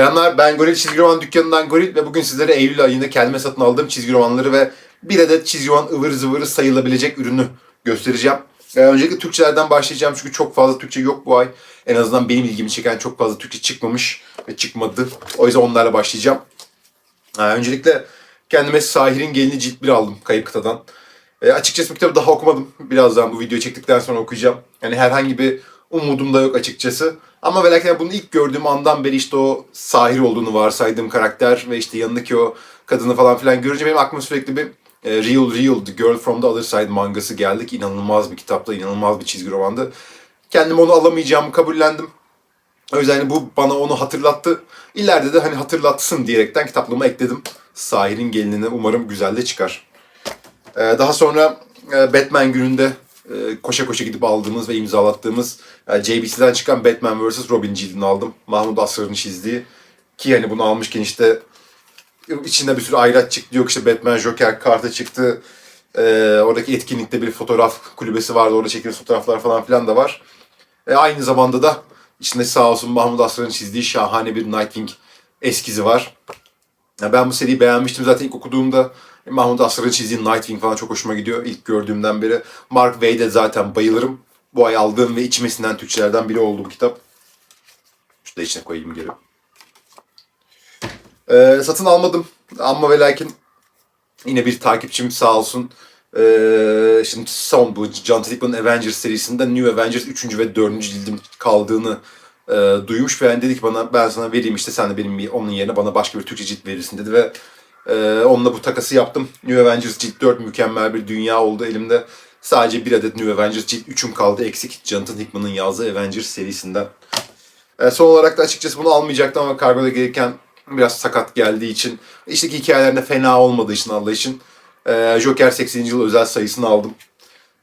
Selamlar ben Goril Çizgi Roman dükkanından Goril ve bugün sizlere Eylül ayında kendime satın aldığım çizgi romanları ve bir adet çizgi roman ıvır zıvırı sayılabilecek ürünü göstereceğim. Ee, öncelikle Türkçelerden başlayacağım çünkü çok fazla Türkçe yok bu ay. En azından benim ilgimi çeken çok fazla Türkçe çıkmamış ve çıkmadı. O yüzden onlarla başlayacağım. Ee, öncelikle kendime Sahir'in Gelini Cilt 1 aldım Kayıp Kıta'dan. E, açıkçası bu kitabı daha okumadım. Birazdan bu videoyu çektikten sonra okuyacağım. Yani herhangi bir umudum da yok açıkçası. Ama ve lakin bunu ilk gördüğüm andan beri işte o Sahir olduğunu varsaydığım karakter ve işte yanındaki o kadını falan filan görünce benim aklıma sürekli bir e, Real Real The Girl From The Other Side mangası geldi ki inanılmaz bir kitapta, inanılmaz bir çizgi romandı. Kendim onu alamayacağımı kabullendim. O yüzden hani bu bana onu hatırlattı. İleride de hani hatırlatsın diyerekten kitaplığıma ekledim. Sahir'in gelinini umarım güzel de çıkar. Ee, daha sonra e, Batman gününde koşa koşa gidip aldığımız ve imzalattığımız e, JBC'den çıkan Batman vs. Robin cildini aldım. Mahmut Asrar'ın çizdiği. Ki hani bunu almışken işte içinde bir sürü ayraç çıktı. Yok işte Batman Joker kartı çıktı. Ee, oradaki etkinlikte bir fotoğraf kulübesi vardı. Orada çekilen fotoğraflar falan filan da var. E, aynı zamanda da içinde sağ olsun Mahmut Asrar'ın çizdiği şahane bir Nightwing eskizi var. Ya ben bu seriyi beğenmiştim zaten ilk okuduğumda. Mahmut Asrar'ın çizdiği Nightwing falan çok hoşuma gidiyor ilk gördüğümden beri. Mark Waid'e zaten bayılırım. Bu ay aldığım ve içmesinden Türkçelerden biri oldu bu kitap. Şu da içine koyayım geri. Ee, satın almadım ama ve lakin yine bir takipçim sağ olsun. Ee, şimdi son bu John Avengers serisinde New Avengers 3. ve 4. cildim kaldığını e, duymuş ve yani dedi ki bana ben sana vereyim işte sen de benim bir- onun yerine bana başka bir Türkçe cilt verirsin dedi ve e, onunla bu takası yaptım. New Avengers cilt 4 mükemmel bir dünya oldu elimde. Sadece bir adet New Avengers cilt 3'üm kaldı eksik. Jonathan Hickman'ın yazdığı Avengers serisinden. E, son olarak da açıkçası bunu almayacaktım ama kargoda gelirken biraz sakat geldiği için, içteki hikayelerinde fena olmadığı için Allah için e, Joker 80. yıl özel sayısını aldım.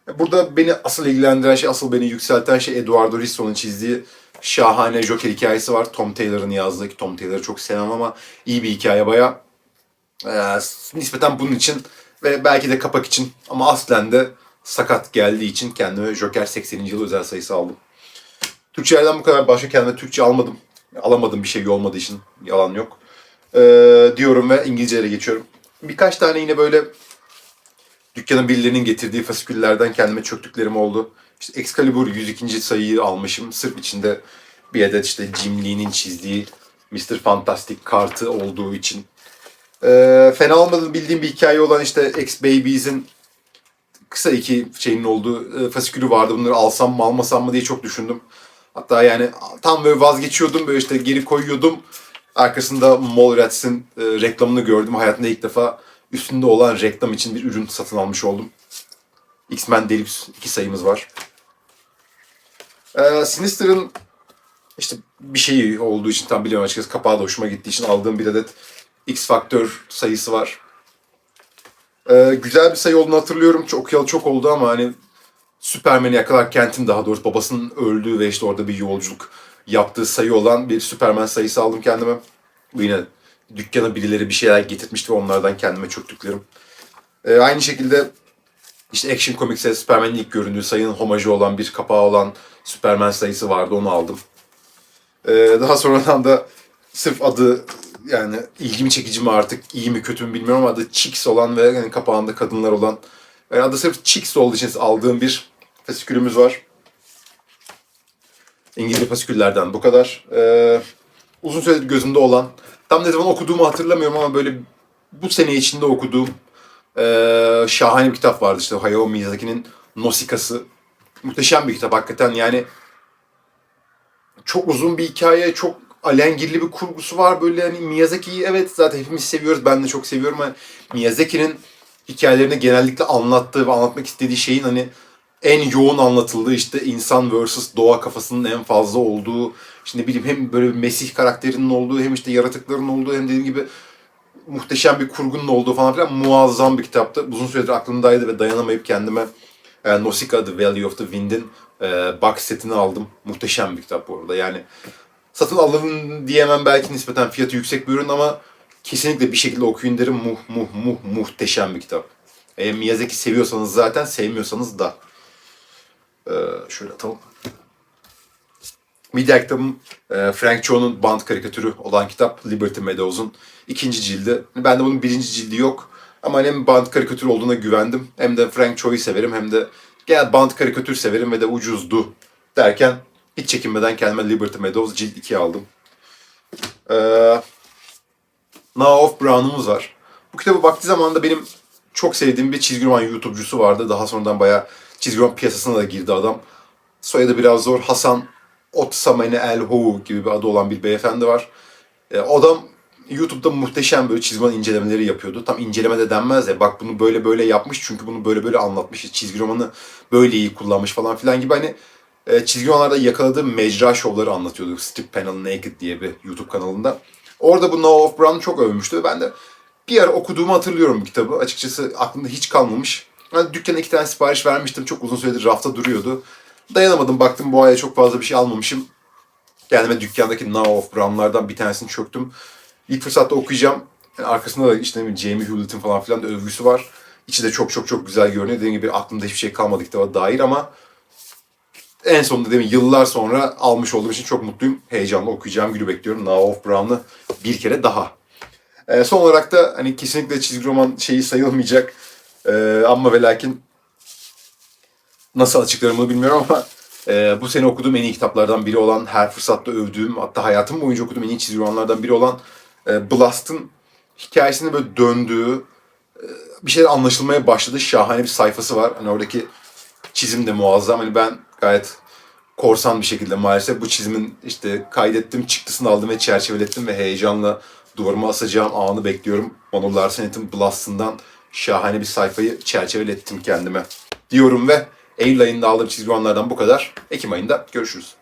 E, Burada beni asıl ilgilendiren şey, asıl beni yükselten şey Eduardo Risso'nun çizdiği şahane Joker hikayesi var. Tom Taylor'ın yazdığı ki Tom Taylor'ı çok sevmem ama iyi bir hikaye baya. Ee, nispeten bunun için ve belki de kapak için ama aslen de sakat geldiği için kendime Joker 80. yıl özel sayısı aldım. Türkçelerden bu kadar başka kendime Türkçe almadım. Alamadım bir şey olmadığı için yalan yok. Ee, diyorum ve İngilizcelere geçiyorum. Birkaç tane yine böyle dükkanın birilerinin getirdiği fasiküllerden kendime çöktüklerim oldu. İşte Excalibur 102. sayıyı almışım. Sırf içinde bir adet işte Jim Lee'nin çizdiği Mr. Fantastic kartı olduğu için. Ee, fena olmadığını bildiğim bir hikaye olan işte X-Babies'in kısa iki şeyinin olduğu e, fasikülü vardı. Bunları alsam mı almasam mı diye çok düşündüm. Hatta yani tam böyle vazgeçiyordum böyle işte geri koyuyordum. Arkasında Mallrats'in e, reklamını gördüm. Hayatımda ilk defa üstünde olan reklam için bir ürün satın almış oldum. X-Men Deluxe iki sayımız var. Ee, Sinister'ın işte bir şeyi olduğu için tam biliyorum açıkçası kapağı da hoşuma gittiği için aldığım bir adet X Factor sayısı var. Ee, güzel bir sayı olduğunu hatırlıyorum. Çok okuyalı çok oldu ama hani Superman'i yakalar Kent'in daha doğrusu babasının öldüğü ve işte orada bir yolculuk yaptığı sayı olan bir Superman sayısı aldım kendime. Bu yine dükkana birileri bir şeyler getirtmişti ve onlardan kendime çöktüklerim. Ee, aynı şekilde işte Action Comics'e Superman'in ilk göründüğü sayının homajı olan bir kapağı olan Superman sayısı vardı onu aldım. Ee, daha sonradan da sırf adı yani ilgimi çekici mi artık iyi mi kötü mü bilmiyorum ama adı Chicks olan ve yani kapağında kadınlar olan yani adı sırf Chicks olduğu için aldığım bir fasikülümüz var. İngilizce fasiküllerden bu kadar. Ee, uzun süredir gözümde olan tam ne zaman okuduğumu hatırlamıyorum ama böyle bu sene içinde okuduğum ee, şahane bir kitap vardı işte Hayao Miyazaki'nin Nosikası. Muhteşem bir kitap hakikaten yani çok uzun bir hikaye, çok alengirli bir kurgusu var. Böyle hani Miyazaki'yi evet zaten hepimiz seviyoruz. Ben de çok seviyorum. Hani Miyazaki'nin hikayelerini genellikle anlattığı ve anlatmak istediği şeyin hani en yoğun anlatıldığı işte insan vs. doğa kafasının en fazla olduğu işte ne bileyim hem böyle bir Mesih karakterinin olduğu hem işte yaratıkların olduğu hem dediğim gibi muhteşem bir kurgunun olduğu falan filan muazzam bir kitaptı. Uzun süredir aklımdaydı ve dayanamayıp kendime e, Nausicaa The Valley of the Wind'in e, box setini aldım. Muhteşem bir kitap bu arada. Yani satın alın diyemem belki nispeten fiyatı yüksek bir ürün ama kesinlikle bir şekilde okuyun derim. Muh muh muh muhteşem bir kitap. Eğer Miyazaki seviyorsanız zaten sevmiyorsanız da. Ee, şöyle atalım. Media kitabım e, Frank Cho'nun band karikatürü olan kitap Liberty Meadows'un ikinci cildi. Ben de bunun birinci cildi yok. Ama hem band karikatür olduğuna güvendim hem de Frank Cho'yu severim hem de genel band karikatür severim ve de ucuzdu derken hiç çekinmeden kendime Liberty Meadows cilt 2 aldım. Ee, Now of Brown'umuz var. Bu kitabı vakti zamanında benim çok sevdiğim bir çizgi roman YouTube'cusu vardı. Daha sonradan bayağı çizgi roman piyasasına da girdi adam. Soyadı biraz zor. Hasan Otsamene El Hou gibi bir adı olan bir beyefendi var. E, adam YouTube'da muhteşem böyle çizgi roman incelemeleri yapıyordu. Tam inceleme de denmez de bak bunu böyle böyle yapmış çünkü bunu böyle böyle anlatmış. Çizgi romanı böyle iyi kullanmış falan filan gibi hani e, çizgi romanlarda yakaladığı mecra şovları anlatıyordu. Strip Panel Naked diye bir YouTube kanalında. Orada bu Noah of Brown'u çok övmüştü. Ben de bir ara okuduğumu hatırlıyorum bu kitabı. Açıkçası aklımda hiç kalmamış. Ben dükkana iki tane sipariş vermiştim. Çok uzun süredir rafta duruyordu. Dayanamadım. Baktım bu aya çok fazla bir şey almamışım. Kendime dükkandaki Now of Brown'lardan bir tanesini çöktüm. İlk fırsatta okuyacağım. Yani arkasında da işte ne Jamie Hewlett'in falan filan da övgüsü var. İçi de çok çok çok güzel görünüyor. Dediğim gibi aklımda hiçbir şey kalmadı kitaba dair ama en sonunda mi yıllar sonra almış olduğum için çok mutluyum. Heyecanla okuyacağım günü bekliyorum. Now of Brown'ı bir kere daha. Ee, son olarak da hani kesinlikle çizgi roman şeyi sayılmayacak. Ee, ama ve lakin nasıl açıklarımı bilmiyorum ama e, bu sene okuduğum en iyi kitaplardan biri olan, her fırsatta övdüğüm, hatta hayatım boyunca okuduğum en iyi çizgi romanlardan biri olan e, Blast'ın hikayesinde böyle döndüğü, e, bir şeyler anlaşılmaya başladığı şahane bir sayfası var. Hani oradaki çizim de muazzam. Hani ben gayet korsan bir şekilde maalesef bu çizimin işte kaydettim, çıktısını aldım ve çerçevelettim ve heyecanla duvarıma asacağım anı bekliyorum. Onur Larsenet'in Blast'ından şahane bir sayfayı çerçevelettim kendime diyorum ve Eylül ayında aldığım çizgi romanlardan bu kadar. Ekim ayında görüşürüz.